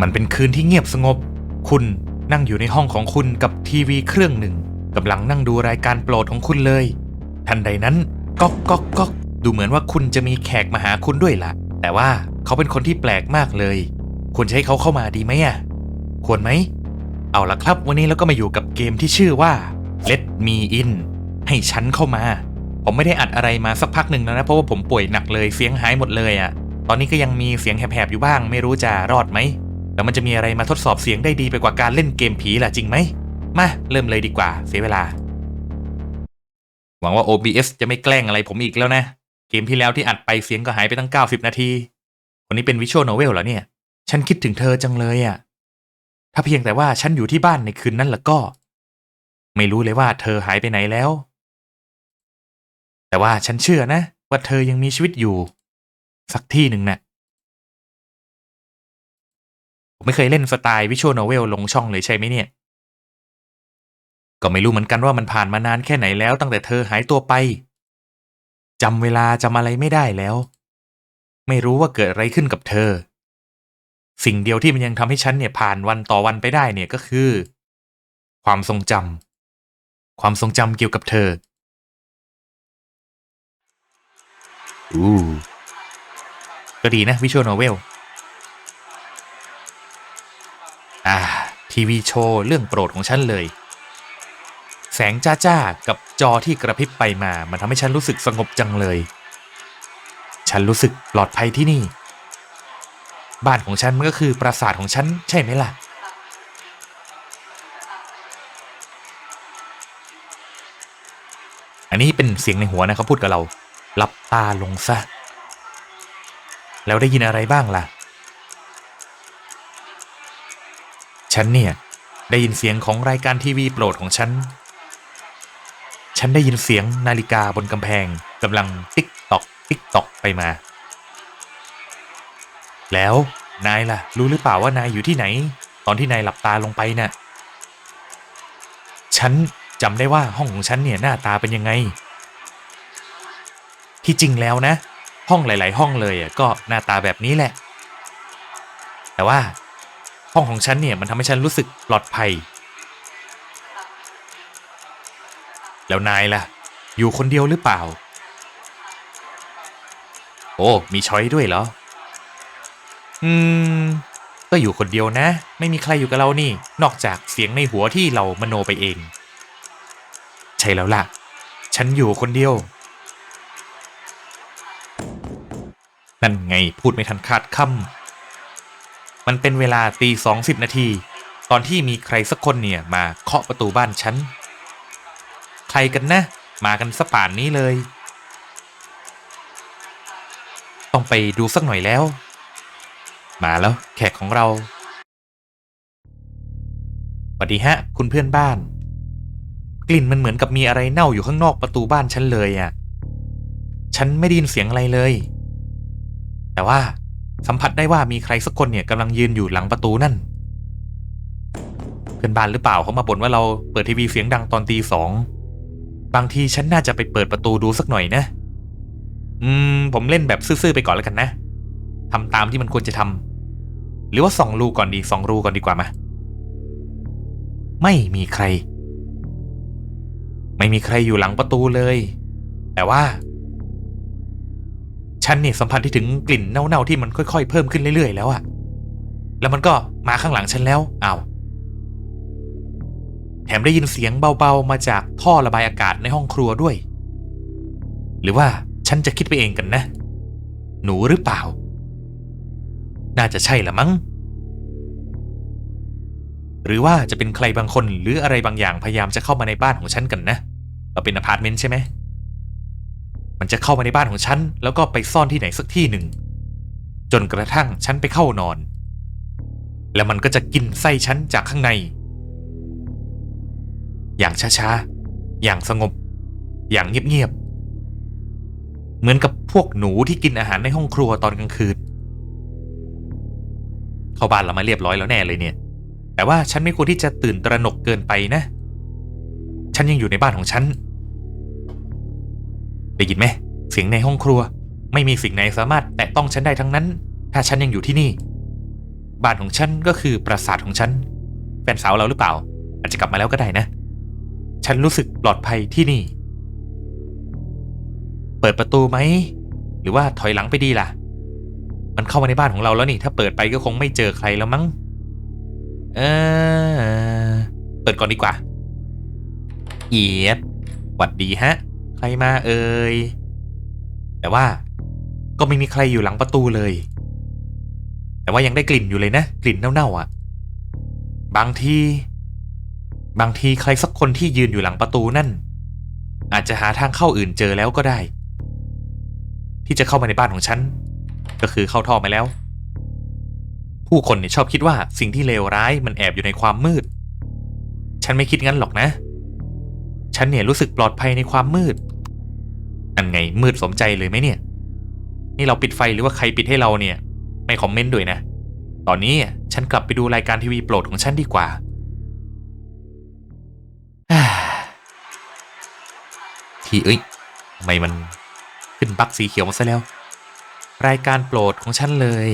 มันเป็นคืนที่เงียบสงบ คุณนั่งอยู่ในห้องของคุณกับทีวีเครื่องหนึ่งกำลังนั่งดูรายการโปรดของคุณเลย ทันใดนั้นก๊อกก๊อกก๊อกดูเหมือนว่าคุณจะมีแขกมาหาคุณด้วยล่ะ แต่ว่าเขาเป็นคนที่แปลกมากเลย ควรให้เขาเข้ามาดีไหมอะ ควรไหม เอาละครับ วันนี้เราก็มาอยู่กับเกมที่ชื่อว่า Let Me In ให้ฉันเข้ามา ผมไม่ได้อัดอะไรมาสักพักหนึ่งแล้วนะ เพราะว่าผมป่วยหนักเลยเสียงหายหมดเลยอะ่ะ ตอนนี้ก็ยังมีเสียงแหบๆอยู่บ้าง ไม่รู้จะรอดไหม แล้วมันจะมีอะไรมาทดสอบเสียงได้ดีไปกว่าการเล่นเกมผีล่ะจริงไหม มา เริ่มเลยดีกว่า เสียเวลา หวังว่า OBS จะไม่แกล้งอะไรผมอีกแล้วนะ เกมที่แล้วที่อัดไปเสียงก็หายไปตั้ง 90 นาที คนนี้เป็นวิชวลโนเวลเหรอเนี่ย ฉันคิดถึงเธอจังเลยอะ่ะ ถ้าเพียงแต่ว่าฉันอยู่ที่บ้านในคืนนั้นละก็ ไม่รู้เลยว่าเธอหายไปไหนแล้ว แต่ว่าฉันเชื่อนะ ว่าเธอยังมีชีวิตอยู่ สักที่หนึ่งนะ่ะ ผมไม่เคยเล่นสไตล์วิชวลโนเวลลงช่องเลยใช่ไหมเนี่ย ก็ไม่รู้เหมือนกันว่ามันผ่านมานานแค่ไหนแล้วตั้งแต่เธอหายตัวไปจำเวลาจำอะไรไม่ได้แล้ว ไม่รู้ว่าเกิดอะไรขึ้นกับเธอ สิ่งเดียวที่มันยังทำให้ฉันเนี่ยผ่านวันต่อวันไปได้เนี่ยก็คือ ความทรงจำความทรงจำเกี่ยวกับเธออู้ก็ดีนะวิชวลโนเวล อ่า ทีวีโชว์เรื่องโปรดของฉันเลย แสงจ้าจ้าๆกับจอที่กระพริบไปมา มันทำให้ฉันรู้สึกสงบจังเลย ฉันรู้สึกปลอดภัยที่นี่ บ้านของฉันมันก็คือปราสาทของฉันใช่ไหมล่ะอันนี้เป็นเสียงในหัวนะเขาพูดกับเราหลับตาลงซะ แล้วได้ยินอะไรบ้างล่ะ ฉันเนี่ย ได้ยินเสียงของรายการทีวีโปรดของฉัน ฉันได้ยินเสียงนาฬิกาบนกำแพงกำลังติ๊กตอกติ๊กตอกไปมา แล้วนายล่ะ รู้หรือเปล่าว่านายอยู่ที่ไหน ตอนที่นายหลับตาลงไปน่ะ ฉันจำได้ว่าห้องของฉันเนี่ยหน้าตาเป็นยังไง ที่จริงแล้วนะ ห้องหลาย ๆ ห้องเลยอะก็หน้าตาแบบนี้แหละ แต่ว่า ห้องของฉันเนี่ยมันทำให้ฉันรู้สึกปลอดภัย แล้วนายล่ะ อยู่คนเดียวหรือเปล่า โอ้ มีช้อยด้วยเหรอ อืม ก็อยู่คนเดียวนะ ไม่มีใครอยู่กับเรานี่ นอกจากเสียงในหัวที่เรามโนไปเอง ใช่แล้วล่ะ ฉันอยู่คนเดียว นั่นไงพูดไม่ทันขาดคำ มันเป็นเวลาตีสองสิบนาที ตอนที่มีใครสักคนเนี่ยมาเคาะประตูบ้านฉัน ใครกันนะ มากันสป่านนี้เลย ต้องไปดูสักหน่อยแล้ว มาแล้วแขกของเราสวัสดีฮะ คุณเพื่อนบ้าน กลิ่นมันเหมือนกับมีอะไรเน่าอยู่ข้างนอกประตูบ้านฉันเลยอะ่ะ ฉันไม่ได้ยินเสียงอะไรเลย แต่ว่า สัมผัสได้ว่ามีใครสักคนเนี่ยกำลังยืนอยู่หลังประตูนั่น เพื่อนบ้านหรือเปล่าเขามาบ่นว่าเราเปิดทีวีเสียงดังตอนตีสอง บางทีฉันน่าจะไปเปิดประตูดูสักหน่อยนะ อืม ผมเล่นแบบซื่อๆไปก่อนแล้วกันนะทำตามที่มันควรจะทำหรือว่าส่องรูก่อนดีส่องรูก่อนดีกว่ามาไม่มีใคร ไม่มีใครอยู่หลังประตูเลย แต่ว่า ฉันเนี่ยสัมผัสที่ถึงกลิ่นเน่าๆที่มันค่อยๆ เพิ่มขึ้นเรื่อยๆ แล้วอะแล้วมันก็มาข้างหลังฉันแล้วอ้าวแถมได้ยินเสียงเบาๆ มาจากท่อระบายอากาศในห้องครัวด้วย หรือว่าฉันจะคิดไปเองกันนะ หนูหรือเปล่า น่าจะใช่ละมั้ง หรือว่าจะเป็นใครบางคนหรืออะไรบางอย่างพยายามจะเข้ามาในบ้านของฉันกันนะเราเป็นอพาร์ตเมนต์ใช่ไหม มันจะเข้ามาในบ้านของฉัน แล้วก็ไปซ่อนที่ไหนสักที่หนึ่ง จนกระทั่งฉันไปเข้านอน แล้วมันก็จะกินไส้ฉันจากข้างใน อย่างช้าๆ อย่างสงบ อย่างเงียบๆ เหมือนกับพวกหนูที่กินอาหารในห้องครัวตอนกลางคืน เข้าบ้านเรามาเรียบร้อยแล้วแน่เลยเนี่ย แต่ว่าฉันไม่ควรที่จะตื่นตระหนกเกินไปนะ ฉันยังอยู่ในบ้านของฉัน ได้ยินไหมเสียงในห้องครัว ไม่มีสิ่งไหนสามารถแตะต้องฉันได้ทั้งนั้น ถ้าฉันยังอยู่ที่นี่ บ้านของฉันก็คือปราสาทของฉัน แฟนสาวเราหรือเปล่า อาจจะกลับมาแล้วก็ได้นะ ฉันรู้สึกปลอดภัยที่นี่ เปิดประตูไหม หรือว่าถอยหลังไปดีล่ะ มันเข้ามาในบ้านของเราแล้วนี่ ถ้าเปิดไปก็คงไม่เจอใครแล้วมั้ง เออ เปิดก่อนดีกว่า เอียดหวัดดีฮะ ใครมาเอ่ย แต่ว่าก็ไม่มีใครอยู่หลังประตูเลย แต่ว่ายังได้กลิ่นอยู่เลยนะ กลิ่นเน่าๆอะ บางทีบางทีใครสักคนที่ยืนอยู่หลังประตูนั่น อาจจะหาทางเข้าอื่นเจอแล้วก็ได้ ที่จะเข้ามาในบ้านของฉัน ก็คือเข้าท่อมาแล้ว ผู้คนเนี่ยชอบคิดว่าสิ่งที่เลวร้ายมันแอบอยู่ในความมืด ฉันไม่คิดงั้นหรอกนะ ฉันเนี่ยรู้สึกปลอดภัยในความมืด อันไงมืดสมใจเลยไหมเนี่ย นี่เราปิดไฟหรือว่าใครปิดให้เราเนี่ย ไม่คอมเมนต์ด้วยนะ ตอนนี้ฉันกลับไปดูรายการทีวีโปรดของฉันดีกว่า ที่เอ้ยทำไมมันขึ้นบักสีเขียวมาซะแล้ว รายการโปรดของฉันเลย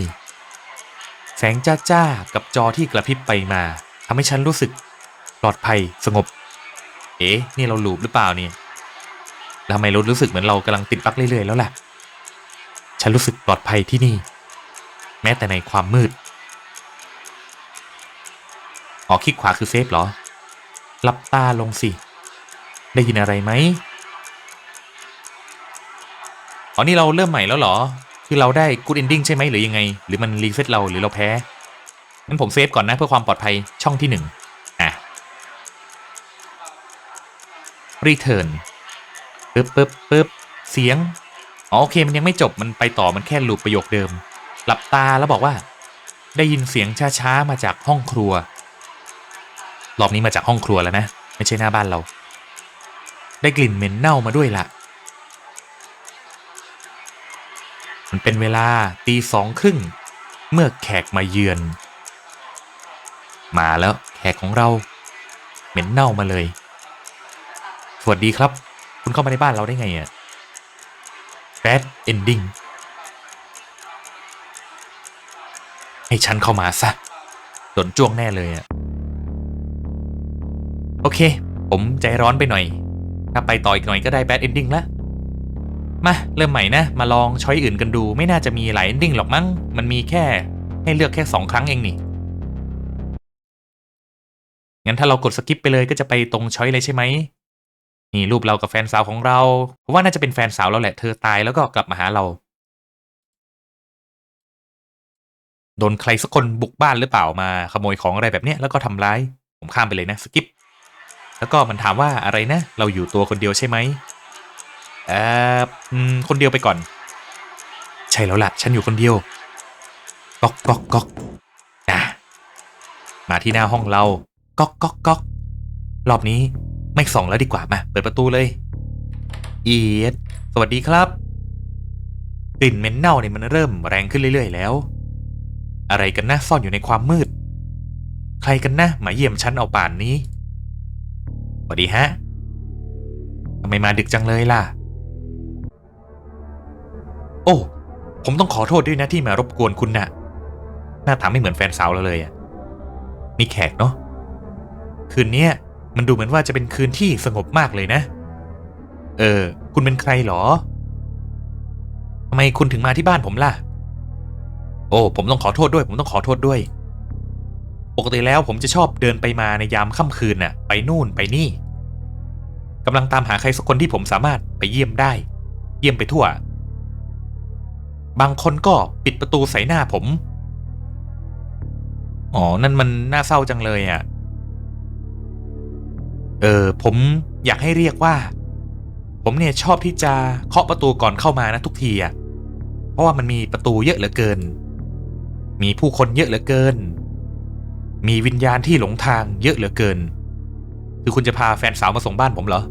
แสงจ้าจ้ากับจอที่กระพริบไปมาทำให้ฉันรู้สึกปลอดภัยสงบ เอ๊ะนี่เราหลูบหรือเปล่าเนี่ยแล้วทำไมรารู้สึกเหมือนเรากำลังติดปลั๊กเรื่อยๆแล้วล่ะ ฉันรู้สึกปลอดภัยที่นี่ แม้แต่ในความมืดอ๋อคลิกขวาคือเซฟเหรอหลับตาลงสิ ได้ยินอะไรไหมอ๋อนี่เราเริ่มใหม่แล้วเหรอ คือเราได้ good ending ใช่ไหมหรือยังไง หรือมันรีเซ็ตเราหรือเราแพ้งั้นผมเซฟก่อนนะเพื่อความปลอดภัยช่องที่หนึ่ง return ปึ๊บปึ๊บปึ๊บเสียงอ๋อโอเคมันยังไม่จบมันไปต่อมันแค่ลูปประโยคเดิม หลับตาแล้วบอกว่า ได้ยินเสียงช้าๆมาจากห้องครัว รอบนี้มาจากห้องครัวแล้วนะ ไม่ใช่หน้าบ้านเรา ได้กลิ่นเหม็นเน่ามาด้วยละมันเป็นเวลาตีสองครึ่งเมื่อแขกมาเยือน มาแล้วแขกของเรา เหม็นเน่ามาเลย สวัสดีครับ คุณเข้ามาในบ้านเราได้ไงอะ Bad Ending ให้ฉันเข้ามาซะโดนจ้วงแน่เลยอะโอเค ผมใจร้อนไปหน่อย ถ้าไปต่ออีกหน่อยก็ได้ Bad Ending ล้วมา เริ่มใหม่นะ มาลองช้อยอื่นกันดู ไม่น่าจะมีหลาย ending หรอกมั้ง มันมีแค่ให้เลือกแค่สองครั้งเองนี่ งั้นถ้าเรากดสกิปไปเลยก็จะไปตรงช้อยเลยใช่ไหม นี่รูปเรากับแฟนสาวของเราเพราะว่าน่าจะเป็นแฟนสาวเราแหละ เธอตายแล้วก็กลับมาหาเรา โดนใครสักคนบุกบ้านหรือเปล่ามาขโมยของอะไรแบบเนี้ยแล้วก็ทำร้าย ผมข้ามไปเลยนะสกิป แล้วก็มันถามว่าอะไรนะ เราอยู่ตัวคนเดียวใช่ไหมเอ่ออืมคนเดียวไปก่อน ใช่แล้วล่ะ ฉันอยู่คนเดียวก๊อกก๊อกก๊อกอะมาที่หน้าห้องเราก๊อกก๊อกก๊อกรอบนี้ ไม่ส่องแล้วดีกว่ามาเปิดประตูเลย เอียดสวัสดีครับ กลิ่นเหม็นเน่าเนี่ยมันเริ่มแรงขึ้นเรื่อยๆแล้ว อะไรกันนะซ่อนอยู่ในความมืด ใครกันนะมาเยี่ยมฉันเอาป่านนี้สวัสดีฮะทำไมมาดึกจังเลยล่ะ โอ้ ผมต้องขอโทษด้วยนะที่มารบกวนคุณนะ่ะ หน้าตาไม่เหมือนแฟนสาวเราเลยอะ่ะนี่แขกเนาะคืนนี้ มันดูเหมือนว่าจะเป็นคืนที่สงบมากเลยนะ เออ คุณเป็นใครเหรอทำไมคุณถึงมาที่บ้านผมล่ะ โอ้ ผมต้องขอโทษด้วย ผมต้องขอโทษด้วย ปกติแล้วผมจะชอบเดินไปมาในยามค่ำคืนน่ะ ไปนู่นไปนี่กำลังตามหาใครสักคนที่ผมสามารถไปเยี่ยมได้ เยี่ยมไปทั่ว บางคนก็ปิดประตูใส่หน้าผม อ๋อ นั่นมันน่าเศร้าจังเลยอะ เออผมอยากให้เรียกว่า ผมเนี่ยชอบที่จะเคาะประตูก่อนเข้ามานะทุกทีอะเพราะว่ามันมีประตูเยอะเหลือเกิน มีผู้คนเยอะเหลือเกิน มีวิญญาณที่หลงทางเยอะเหลือเกิน คือคุณจะพาแฟนสาวมาส่งบ้านผมเหรอ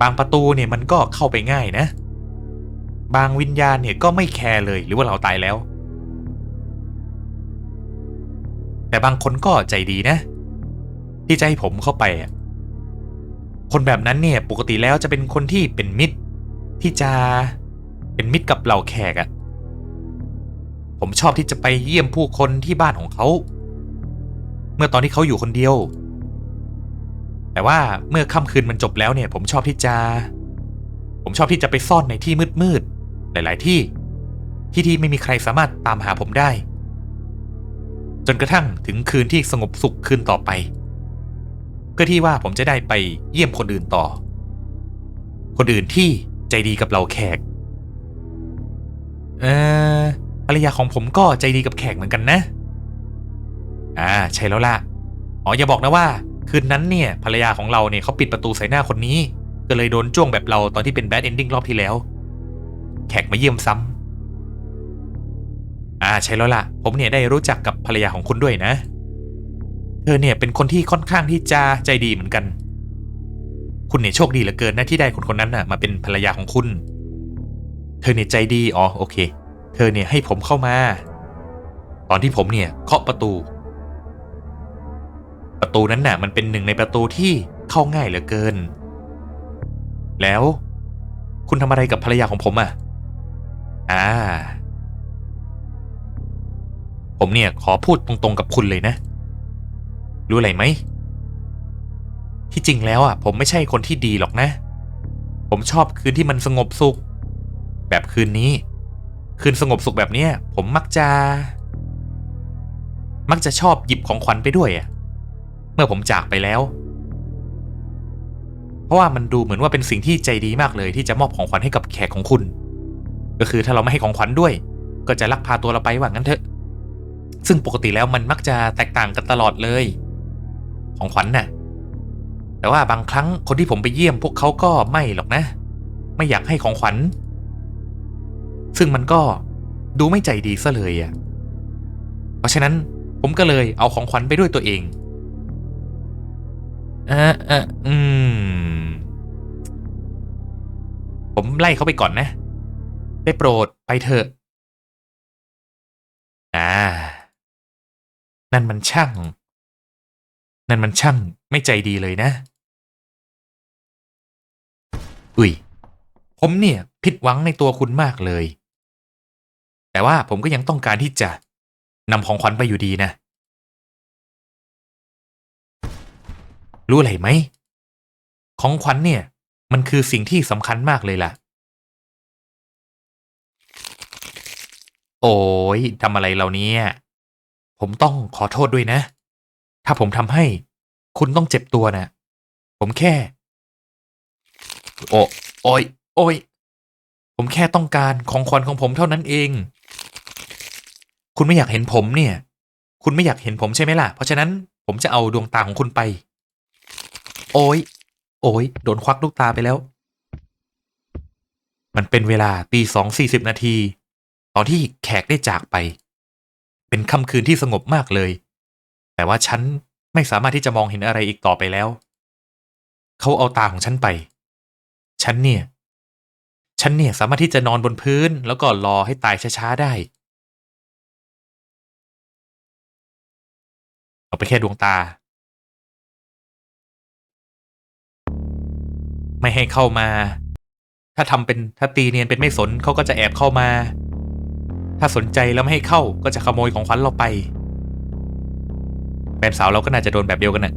บางประตูเนี่ยมันก็เข้าไปง่ายนะ บางวิญญาณเนี่ยก็ไม่แคร์เลยหรือว่าเราตายแล้ว แต่บางคนก็ใจดีนะ ที่จะให้ผมเข้าไปอะคนแบบนั้นเนี่ยปกติแล้วจะเป็นคนที่เป็นมิตร ที่จะเป็นมิตรกับเหล่าแขกอะผมผมชอบที่จะไปเยี่ยมผู้คนที่บ้านของเขา เมื่อตอนที่เขาอยู่คนเดียว แต่ว่าเมื่อค่ำคืนมันจบแล้วเนี่ย ผมชอบที่จะ ผมชอบที่จะไปซ่อนในที่มืดๆหลาย ๆ ที่ ที่ที่ไม่มีใครสามารถตามหาผมได้ จนกระทั่งถึงคืนที่สงบสุขคืนต่อไป เพื่อที่ว่าผมจะได้ไปเยี่ยมคนอื่นต่อ คนอื่นที่ใจดีกับเราแขก เออภรรยาของผมก็ใจดีกับแขกเหมือนกันนะ อ่าใช่แล้วล่ะ อ๋ออย่าบอกนะว่า คืนนั้นเนี่ยภรรยาของเราเนี่ยเขาปิดประตูใส่หน้าคนนี้ ก็เลยโดนจ้วงแบบเราตอนที่เป็นแบดเอนดิ้งรอบที่แล้ว แขกมาเยี่ยมซ้ำอ่าใช่แล้วล่ะ ผมเนี่ยได้รู้จักกับภรรยาของคุณด้วยนะ เธอเนี่ยเป็นคนที่ค่อนข้างที่จะใจดีเหมือนกัน คุณเนี่ยโชคดีเหลือเกินนะที่ได้คนคนนั้นน่ะมาเป็นภรรยาของคุณ เธอเนี่ยใจดี อ๋อโอเค เธอเนี่ยให้ผมเข้ามา ตอนที่ผมเนี่ยเคาะประตู ประตูนั้นน่ะ มันเป็นหนึ่งในประตูที่เข้าง่ายเหลือเกิน แล้วคุณทำอะไรกับภรรยาของผมอะ อ่า ผมเนี่ยขอพูดตรงๆกับคุณเลยนะ รู้อะไรไหม ที่จริงแล้วอะ ผมไม่ใช่คนที่ดีหรอกนะ ผมชอบคืนที่มันสงบสุข แบบคืนนี้ คืนสงบสุขแบบเนี้ย ผมมักจะ มักจะชอบหยิบของขวัญไปด้วยอะ เมื่อผมจากไปแล้ว เพราะว่ามันดูเหมือนว่าเป็นสิ่งที่ใจดีมากเลย ที่จะมอบของขวัญให้กับแขกของคุณ ก็คือถ้าเราไม่ให้ของขวัญด้วย ก็จะลักพาตัวเราไปว่างั้นเถอะซึ่งปกติแล้วมันมักจะแตกต่างกันตลอดเลย ของขวัญน่ะ แต่ว่าบางครั้งคนที่ผมไปเยี่ยมพวกเขาก็ไม่หรอกนะ ไม่อยากให้ของขวัญ ซึ่งมันก็ดูไม่ใจดีซะเลยอะ่ะ เพราะฉะนั้นผมก็เลยเอาของขวัญไปด้วยตัวเองเออเอออืม ผมไล่เขาไปก่อนนะ ได้โปรดไปเถอะ อ่า นั่นมันช่าง นั่นมันช่างไม่ใจดีเลยนะ อุ้ย ผมเนี่ยผิดหวังในตัวคุณมากเลย แต่ว่าผมก็ยังต้องการที่จะนำของขวัญไปอยู่ดีนะ รู้อะไรไหม ของขวัญเนี่ย มันคือสิ่งที่สำคัญมากเลยล่ะ โอ้ยทำอะไรเราเนี่ย ผมต้องขอโทษด้วยนะ ถ้าผมทำให้ คุณต้องเจ็บตัวนะ ผมแค่ โอ้โอ้ยโอ้ยผมแค่ต้องการของขวัญของผมเท่านั้นเอง คุณไม่อยากเห็นผมเนี่ย คุณไม่อยากเห็นผมใช่ไหมล่ะ เพราะฉะนั้นผมจะเอาดวงตาของคุณไป โอ้ย โอ้ย โดนควักลูกตาไปแล้ว มันเป็นเวลาตีสองสี่สิบนาที ตอนที่แขกได้จากไป เป็นค่ำคืนที่สงบมากเลย แต่ว่าฉันไม่สามารถที่จะมองเห็นอะไรอีกต่อไปแล้ว เขาเอาตาของฉันไป ฉันเนี่ย ฉันเนี่ยสามารถที่จะนอนบนพื้น แล้วก็รอให้ตายช้าๆได้ เอาไปแค่ดวงตา ไม่ให้เข้ามา ถ้าทำเป็นถ้าตีเนียนเป็นไม่สนเขาก็จะแอบเข้ามา ถ้าสนใจแล้วไม่ให้เข้าก็จะขโมยของขวัญเราไป แฟนสาวเราก็น่าจะโดนแบบเดียวกันน่ะ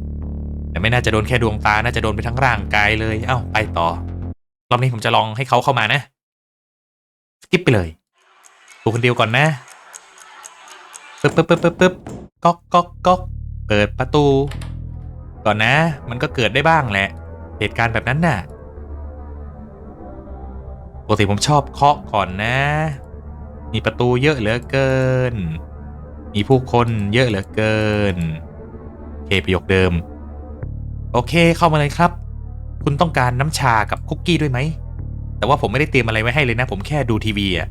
แต่ไม่น่าจะโดนแค่ดวงตา น่าจะโดนไปทั้งร่างกายเลย เอ้า ไปต่อ รอบนี้ผมจะลองให้เขาเข้ามานะสกิปไปเลยตัวคนเดียวก่อนนะปึ๊บปึ๊บปึ๊บปึ๊บปึ๊บก๊อกก๊อกก๊อกเปิดประตู ก่อนนะ มันก็เกิดได้บ้างแหละ เหตุการณ์แบบนั้นน่ะปกติผมชอบเคาะก่อนนะ มีประตูเยอะเหลือเกิน มีผู้คนเยอะเหลือเกิน เคประโยคเดิม โอเคเข้ามาเลยครับ คุณต้องการน้ำชากับคุกกี้ด้วยไหม แต่ว่าผมไม่ได้เตรียมอะไรไว้ให้เลยนะ ผมแค่ดูทีวีอะ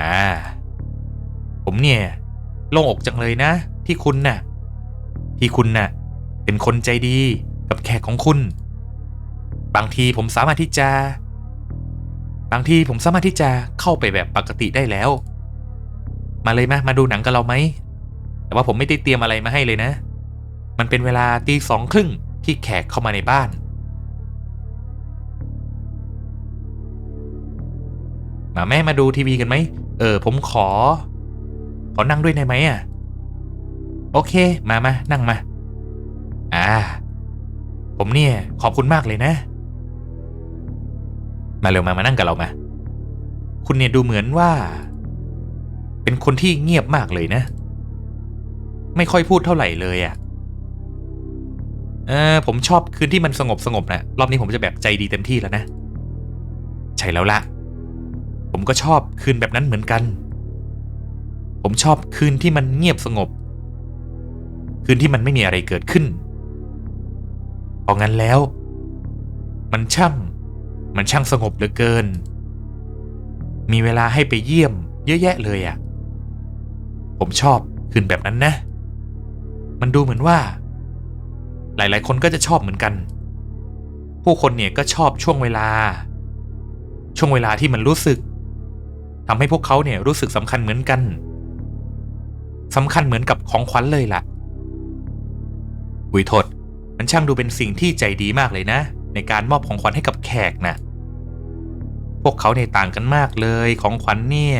อ่า ผมเนี่ยโล่งอกจังเลยนะ ที่คุณน่ะ ที่คุณน่ะ เป็นคนใจดีกับแขกของคุณ บางทีผมสามารถที่จะ บางทีผมสามารถที่จะเข้าไปแบบปกติได้แล้ว มาเลยมามาดูหนังกับเราไหมแต่ว่าผมไม่ได้เตรียมอะไรมาให้เลยนะ มันเป็นเวลาตีสองครึ่งที่แขกเข้ามาในบ้าน มาแม่มาดูทีวีกันไหม เออ ผมขอ ขอนั่งด้วยได้ไหมอะ โอเค มามานั่งมา อ่า ผมเนี่ย ขอบคุณมากเลยนะ มาเร็วมามานั่งกับเรามา คุณเนี่ยดูเหมือนว่า เป็นคนที่เงียบมากเลยนะ ไม่ค่อยพูดเท่าไหร่เลยอะ่ะ เออผมชอบคืนที่มันสงบสงบนะรอบนี้ผมจะแบบใจดีเต็มที่แล้วนะ ใช่แล้วละผมก็ชอบคืนแบบนั้นเหมือนกัน ผมชอบคืนที่มันเงียบสงบ คืนที่มันไม่มีอะไรเกิดขึ้นเพราะงั้นแล้ว มันช่าง มันช่างสงบเหลือเกิน มีเวลาให้ไปเยี่ยม เยอะแยะเลยอะ่ะ ผมชอบคืนแบบนั้นนะ มันดูเหมือนว่า หลาย ๆ คนก็จะชอบเหมือนกัน ผู้คนเนี่ยก็ชอบช่วงเวลา ช่วงเวลาที่มันรู้สึกทำให้พวกเขาเนี่ยรู้สึกสำคัญเหมือนกันสำคัญเหมือนกับของขวัญเลยล่ะอุยทษมันช่างดูเป็นสิ่งที่ใจดีมากเลยนะ ในการมอบของขวัญให้กับแขกนะพวกเขาเนี่ยต่างกันมากเลยของขวัญเนี่ย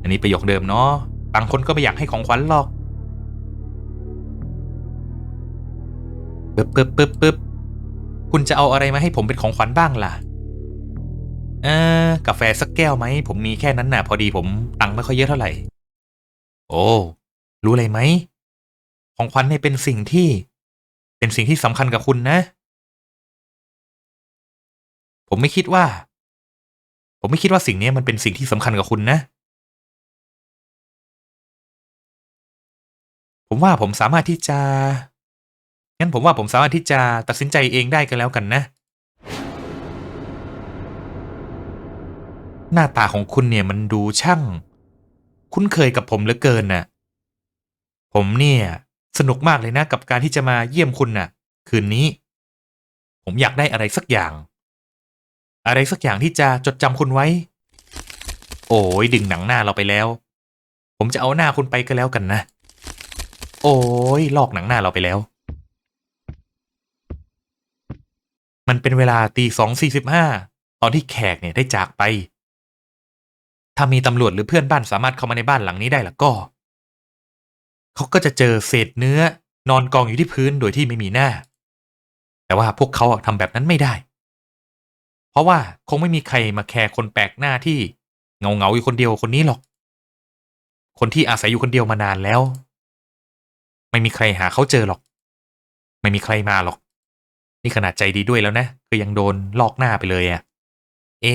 อันนี้ประโยคเดิมเนาะบางคนก็ไม่อยากให้ของขวัญหรอก ปึ๊บปึ๊บปึ๊บปึ๊บคุณจะเอาอะไรมาให้ผมเป็นของขวัญบ้างล่ะ เออกาแฟสักแก้วไหม ผมมีแค่นั้นน่ะ พอดีผมตังค์ไม่ค่อยเยอะเท่าไหร่ โอ้ รู้อะไรไหม ของขวัญเนี่ยเป็นสิ่งที่ เป็นสิ่งที่สำคัญกับคุณนะ ผมไม่คิดว่า ผมไม่คิดว่าสิ่งนี้มันเป็นสิ่งที่สำคัญกับคุณนะ ผมว่าผมสามารถที่จะ งั้นผมว่าผมสามารถที่จะตัดสินใจเองได้ก็แล้วกันนะ หน้าตาของคุณเนี่ยมันดูช่าง คุ้นเคยกับผมเหลือเกินน่ะ ผมเนี่ย สนุกมากเลยนะกับการที่จะมาเยี่ยมคุณน่ะ คืนนี้ ผมอยากได้อะไรสักอย่าง อะไรสักอย่างที่จะจดจำคุณไว้ โอ้ยดึงหนังหน้าเราไปแล้ว ผมจะเอาหน้าคุณไปก็แล้วกันนะ โอ้ยลอกหนังหน้าเราไปแล้ว มันเป็นเวลาตีสองสี่สิบห้าตอนที่แขกเนี่ยได้จากไป ถ้ามีตำรวจหรือเพื่อนบ้านสามารถเข้ามาในบ้านหลังนี้ได้ล่ะก็ เขาก็จะเจอเศษเนื้อ นอนกองอยู่ที่พื้นโดยที่ไม่มีหน้า แต่ว่าพวกเขาทำแบบนั้นไม่ได้ เพราะว่าคงไม่มีใครมาแคร์คนแปลกหน้าที่เงาเงาๆอยู่คนเดียวคนนี้หรอก คนที่อาศัยอยู่คนเดียวมานานแล้ว ไม่มีใครหาเขาเจอหรอก ไม่มีใครมาหรอก นี่ขนาดใจดีด้วยแล้วนะก็ยังโดนลอกหน้าไปเลยอะเอ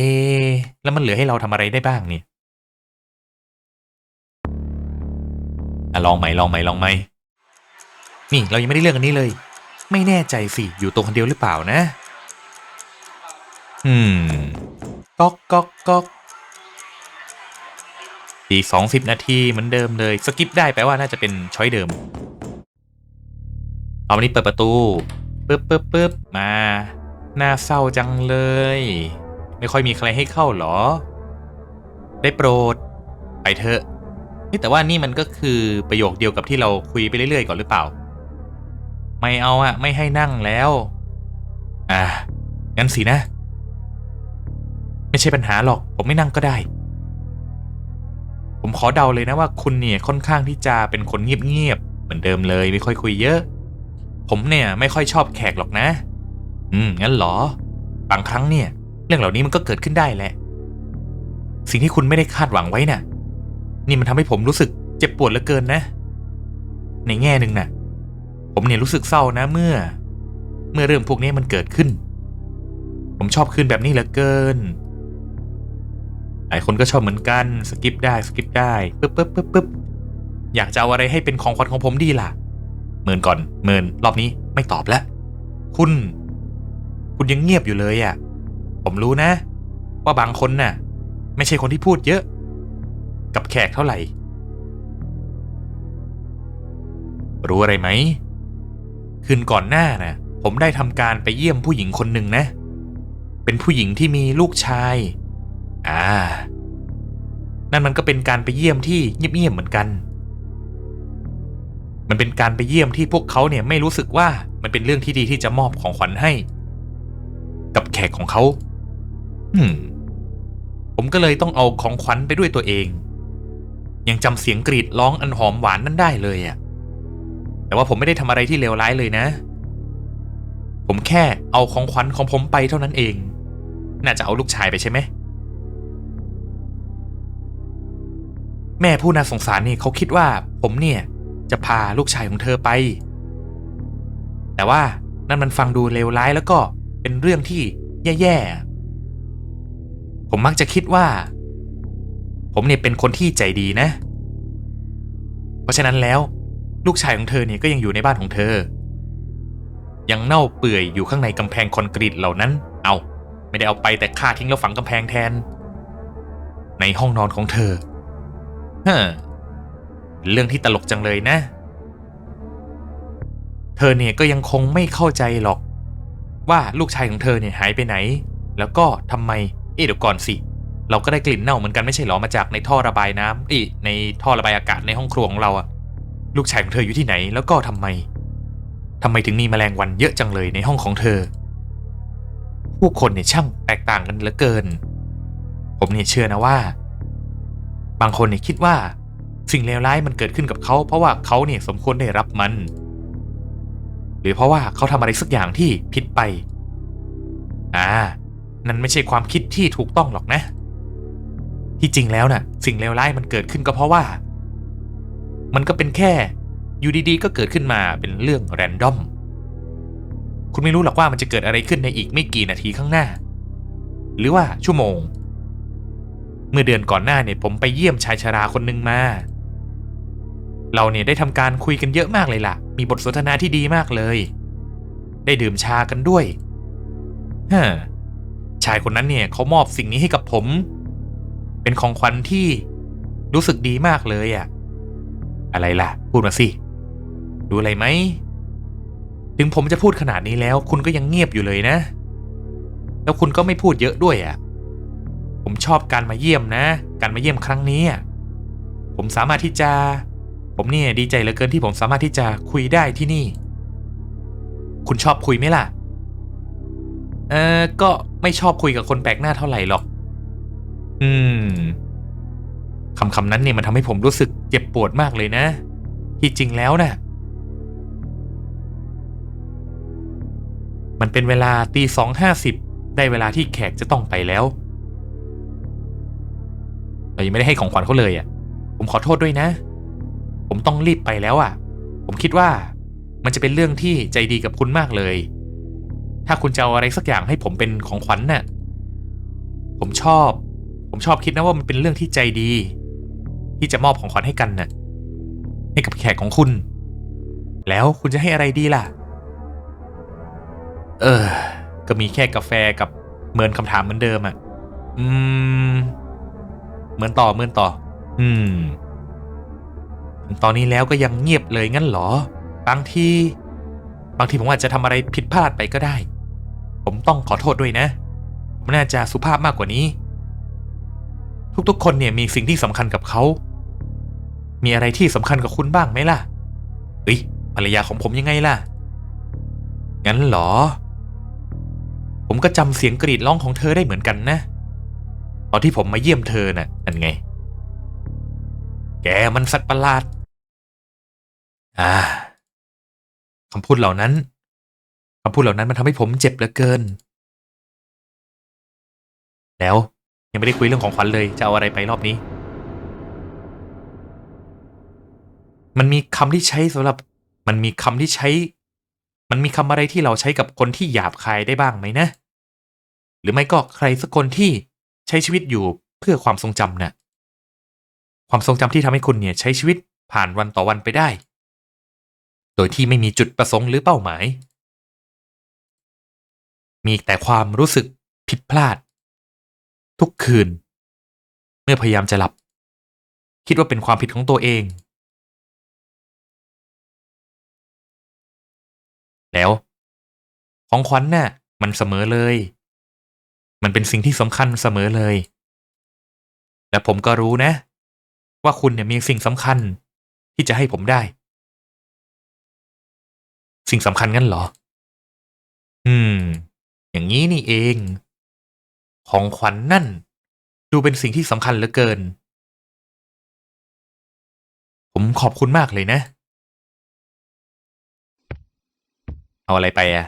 แล้วมันเหลือให้เราทำอะไรได้บ้างเนี่ยอะลองไหมลองไหมลองไหมนี่เรายังไม่ได้เลือกอันนี้เลย ไม่แน่ใจสิ อยู่ตัวคนเดียวหรือเปล่านะ อืมก๊อกก๊อกก๊อกอีกสองสิบนาทีเหมือนเดิมเลย สกิปได้แปลว่าน่าจะเป็นช้อยเดิม เอาวันนี้เปิดประตู ปึ๊บปึ๊บปึ๊บมาน่าเศร้าจังเลย ไม่ค่อยมีใครให้เข้าหรอ ได้โปรด ไปเถอะนี่แต่ว่านี่มันก็คือประโยคเดียวกับที่เราคุยไปเรื่อยๆก่อนหรือเปล่า ไม่เอาอะไม่ให้นั่งแล้ว อ่างั้นสินะ ไม่ใช่ปัญหาหรอก ผมไม่นั่งก็ได้ ผมขอเดาเลยนะว่าคุณเนี่ยค่อนข้างที่จะเป็นคนเงียบๆเหมือนเดิมเลย ไม่ค่อยคุยเยอะ ผมเนี่ยไม่ค่อยชอบแขกหรอกนะ อืม งั้นเหรอ บางครั้งเนี่ย เรื่องเหล่านี้มันก็เกิดขึ้นได้แหละ สิ่งที่คุณไม่ได้คาดหวังไว้น่ะ นี่มันทำให้ผมรู้สึกเจ็บปวดเหลือเกินนะ ในแง่หนึ่งน่ะ ผมเนี่ยรู้สึกเศร้านะเมื่อ เมื่อเรื่องพวกนี้มันเกิดขึ้น ผมชอบคืนแบบนี้เหลือเกิน หลายคนก็ชอบเหมือนกัน สกิปได้ สกิปได้ปึ๊บปึ๊บปึ๊บปึ๊บอยากจะเอาอะไรให้เป็นของขวัญของผมดีล่ะ เมินก่อนเมินรอบนี้ไม่ตอบแล้ว คุณ คุณยังเงียบอยู่เลยอะ่ะ ผมรู้นะ ว่าบางคนน่ะ ไม่ใช่คนที่พูดเยอะ กับแขกเท่าไหร่ รู้อะไรไหมคืนก่อนหน้าน่ะ ผมได้ทำการไปเยี่ยมผู้หญิงคนหนึ่งนะ เป็นผู้หญิงที่มีลูกชาย อ่า นั่นมันก็เป็นการไปเยี่ยมที่เงียบๆเหมือนกัน มันเป็นการไปเยี่ยมที่พวกเขาเนี่ยไม่รู้สึกว่ามันเป็นเรื่องที่ดีที่จะมอบของขวัญให้ กับแขกของเขาอืม ผมก็เลยต้องเอาของขวัญไปด้วยตัวเอง ยังจำเสียงกรีดร้องอันหอมหวานนั่นได้เลยอะแต่ว่าผมไม่ได้ทำอะไรที่เลวร้ายเลยนะ ผมแค่เอาของขวัญของผมไปเท่านั้นเอง น่าจะเอาลูกชายไปใช่ไหมแม่ผู้น่าสงสารนี่เขาคิดว่าผมเนี่ย จะพาลูกชายของเธอไป แต่ว่านั่นมันฟังดูเลวร้ายแล้วก็เป็นเรื่องที่แย่ๆ ผมมักจะคิดว่า ผมเนี่ยเป็นคนที่ใจดีนะ เพราะฉะนั้นแล้วลูกชายของเธอเนี่ยก็ยังอยู่ในบ้านของเธอ ยังเน่าเปื่อยอยู่ข้างในกำแพงคอนกรีตเหล่านั้น เอาไม่ได้เอาไปแต่ฆ่าทิ้งแล้วฝังกำแพงแทน ในห้องนอนของเธอฮะ เรื่องที่ตลกจังเลยนะ เธอเนี่ยก็ยังคงไม่เข้าใจหรอก ว่าลูกชายของเธอเนี่ยหายไปไหน แล้วก็ทำไม เอ๊ะเดี๋ยวก่อนสิ เราก็ได้กลิ่นเน่าเหมือนกันไม่ใช่หรอมาจากในท่อระบายน้ำอีในท่อระบายอากาศในห้องครัวของเราอะลูกชายของเธออยู่ที่ไหน แล้วก็ทำไมทำไมถึงมีแมลงวันเยอะจังเลยในห้องของเธอ ผู้คนเนี่ยช่างแตกต่างกันเหลือเกิน ผมเนี่ยเชื่อนะว่า บางคนเนี่ยคิดว่า สิ่งเลวร้ายมันเกิดขึ้นกับเขา เพราะว่าเขาเนี่ยสมควรได้รับมัน หรือเพราะว่าเขาทำอะไรสักอย่างที่ผิดไป อ่า นั่นไม่ใช่ความคิดที่ถูกต้องหรอกนะ ที่จริงแล้วน่ะ สิ่งเลวร้ายมันเกิดขึ้นก็เพราะว่า มันก็เป็นแค่อยู่ดีๆ ก็เกิดขึ้นมาเป็นเรื่องแรนดอม คุณไม่รู้หรอกว่ามันจะเกิดอะไรขึ้นในอีกไม่กี่นาทีข้างหน้า หรือว่าชั่วโมง เมื่อเดือนก่อนหน้าเนี่ยผมไปเยี่ยมชายชราคนหนึ่งมา เราเนี่ยได้ทำการคุยกันเยอะมากเลยล่ะ มีบทสนทนาที่ดีมากเลย ได้ดื่มชากันด้วยฮะชายคนนั้นเนี่ยเขามอบสิ่งนี้ให้กับผม เป็นของขวัญที่รู้สึกดีมากเลยอะอะไรล่ะ พูดมาสิ ดูอะไรไหม ถึงผมจะพูดขนาดนี้แล้ว คุณก็ยังเงียบอยู่เลยนะ แล้วคุณก็ไม่พูดเยอะด้วยอะผมชอบการมาเยี่ยมนะ การมาเยี่ยมครั้งนี้อะผมสามารถที่จะ ผมเนี่ยดีใจเหลือเกินที่ผมสามารถที่จะคุยได้ที่นี่ คุณชอบคุยไหมล่ะ เออก็ไม่ชอบคุยกับคนแปลกหน้าเท่าไหร่หรอก อืมคำคำนั้นเนี่ยมันทำให้ผมรู้สึกเจ็บปวดมากเลยนะ ที่จริงแล้วนะ่ะมันเป็นเวลาตีสองห้าสิบได้เวลาที่แขกจะต้องไปแล้วเรายังไม่ได้ให้ของขวัญเขาเลยอะ่ะ ผมขอโทษด้วยนะ ผมต้องรีบไปแล้วอะ่ะ ผมคิดว่ามันจะเป็นเรื่องที่ใจดีกับคุณมากเลย ถ้าคุณจะเอาอะไรสักอย่างให้ผมเป็นของขวัญน่ะ ผมชอบ ผมชอบคิดนะว่ามันเป็นเรื่องที่ใจดี ที่จะมอบของขวัญให้กันน่ะ ให้กับแขกของคุณ แล้วคุณจะให้อะไรดีล่ะ เออ ก็มีแค่กาแฟกับเหมือนคำถามเหมือนเดิมอะ อืม เหมือนต่อ เหมือนต่อ อืม ตอนนี้แล้วก็ยังเงียบเลยงั้นเหรอ บางทีบางทีผมอาจจะทำอะไรผิดพลาดไปก็ได้ ผมต้องขอโทษด้วยนะ ผมน่าจะสุภาพมากกว่านี้ ทุกๆ คนเนี่ยมีสิ่งที่สำคัญกับเขา มีอะไรที่สำคัญกับคุณบ้างไหมล่ะเฮ้ยภรรยาของผมยังไงล่ะ งั้นเหรอ ผมก็จำเสียงกรีดร้องของเธอได้เหมือนกันนะ ตอนที่ผมมาเยี่ยมเธอน่ะนั่นไง แกมันสัตว์ประหลาด อ่าคำพูดเหล่านั้นคำพูดเหล่านั้นมันทำให้ผมเจ็บเหลือเกิน แล้วยังไม่ได้คุยเรื่องของขวัญเลย จะเอาอะไรไปรอบนี้ มันมีคำที่ใช้สำหรับ มันมีคำที่ใช้ มันมีคำอะไรที่เราใช้กับคนที่หยาบคายได้บ้างไหมนะ หรือไม่ก็ใครสักคนที่ใช้ชีวิตอยู่เพื่อความทรงจำน่ะความทรงจำที่ทำให้คุณเนี่ยใช้ชีวิตผ่านวันต่อวันไปได้ โดยที่ไม่มีจุดประสงค์หรือเป้าหมาย มีแต่ความรู้สึกผิดพลาด ทุกคืน เมื่อพยายามจะหลับ คิดว่าเป็นความผิดของตัวเอง แล้ว ของขวัญน่ะมันเสมอเลย มันเป็นสิ่งที่สำคัญเสมอเลย และผมก็รู้นะ ว่าคุณเนี่ยมีสิ่งสำคัญที่จะให้ผมได้ สิ่งสำคัญงั้นเหรอ อืม อย่างนี้นี่เอง ของขวัญนนั่น ดูเป็นสิ่งที่สำคัญเหลือเกิน ผมขอบคุณมากเลยนะ เอาอะไรไปอะ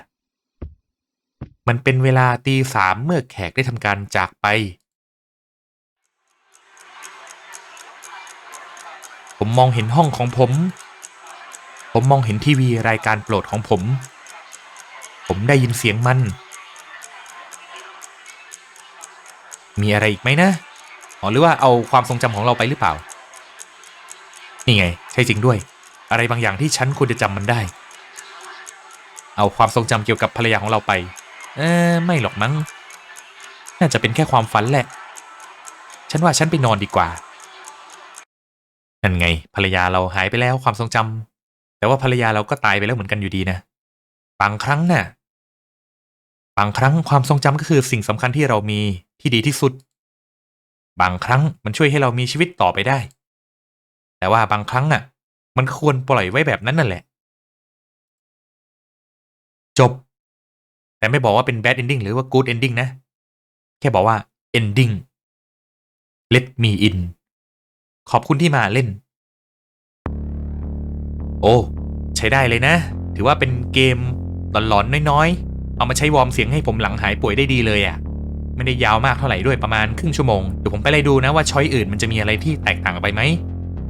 มันเป็นเวลาตีสามเมื่อแขกได้ทำการจากไป ผมมองเห็นห้องของผม ผมมองเห็นทีวีรายการโปรดของผม ผมได้ยินเสียงมัน มีอะไรอีกไหมนะอ๋อหรือว่าเอาความทรงจำของเราไปหรือเปล่า นี่ไง ใช่จริงด้วย อะไรบางอย่างที่ฉันควรจะจำมันได้ เอาความทรงจำเกี่ยวกับภรรยาของเราไป เออไม่หรอกมั้ง น่าจะเป็นแค่ความฝันแหละ ฉันว่าฉันไปนอนดีกว่านั่นไง ภรรยาเราหายไปแล้วความทรงจำ แต่ว่าภรรยาเราก็ตายไปแล้วเหมือนกันอยู่ดีนะ บางครั้งน่ะ บางครั้งความทรงจำก็คือสิ่งสำคัญที่เรามีที่ดีที่สุด บางครั้งมันช่วยให้เรามีชีวิตต่อไปได้ แต่ว่าบางครั้งอะ มันก็ควรปล่อยไว้แบบนั้นนั่นแหละ จบ แต่ไม่บอกว่าเป็น bad ending หรือว่า good ending นะ แค่บอกว่า ending let me in ขอบคุณที่มาเล่น โอ้ ใช้ได้เลยนะ ถือว่าเป็นเกมหลอนๆน้อยๆ เอามาใช้วอร์มเสียงให้ผมหลังหายป่วยได้ดีเลยอะ่ะ ไม่ได้ยาวมากเท่าไหร่ด้วยประมาณครึ่งชั่วโมง เดี๋ยวผมไปไล่ดูนะว่าช้อยอื่นมันจะมีอะไรที่แตกต่างออกไปไหม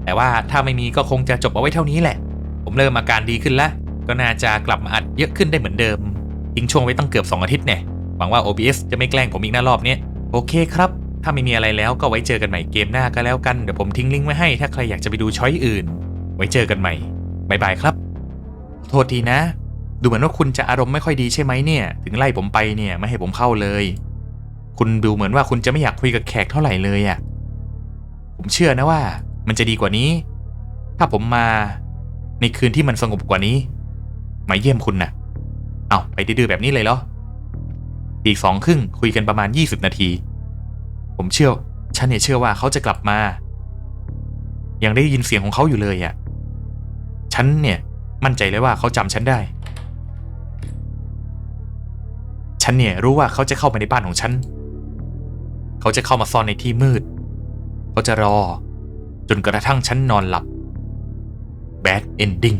แต่ว่าถ้าไม่มีก็คงจะจบเอาไว้เท่านี้แหละ ผมเริ่มอาการดีขึ้นแล้วก็น่าจะกลับมาอัดเยอะขึ้นได้เหมือนเดิม ทิ้งช่วงไว้ตั้งเกือบ 2 อาทิตย์เนี่ย หวังว่า OBS จะไม่แกล้งผมอีกหน้ารอบนี้โอเคครับถ้าไม่มีอะไรแล้วก็ไว้เจอกันใหม่เกมหน้าก็แล้วกัน เดี๋ยวผมทิ้งลิงก์ไว้ให้ ถ้าใครอยากจะไปดูช้อยอื่น ไว้เจอกันใหม่ บายบายครับ โทษทีนะ ดูเหมือนว่าคุณจะอารมณ์ไม่ค่อยดีใช่ไหมเนี่ย ถึงไล่ผมไปเนี่ยไม่ให้ผมเข้าเลย คุณดูเหมือนว่าคุณจะไม่อยากคุยกับแขกเท่าไหร่เลยอะ่ะ ผมเชื่อนะว่า มันจะดีกว่านี้ ถ้าผมมาในคืนที่มันสงบกว่านี้ มาเยี่ยมคุณน่ะ เอาไปดื้อแบบนี้เลยเหรอ อีกสองครึ่งคุยกันประมาณ 20 นาที ผมเชื่อ ฉันเนี่ยเชื่อว่าเขาจะกลับมา ยังได้ยินเสียงของเขาอยู่เลยอะ่ะ ฉันเนี่ยมั่นใจเลยว่าเขาจำฉันได้ ฉันเนี่ยรู้ว่าเขาจะเข้ามาในบ้านของฉัน เขาจะเข้ามาซ่อนในที่มืด เขาจะรอ จนกระทั่งฉันนอนหลับ bad ending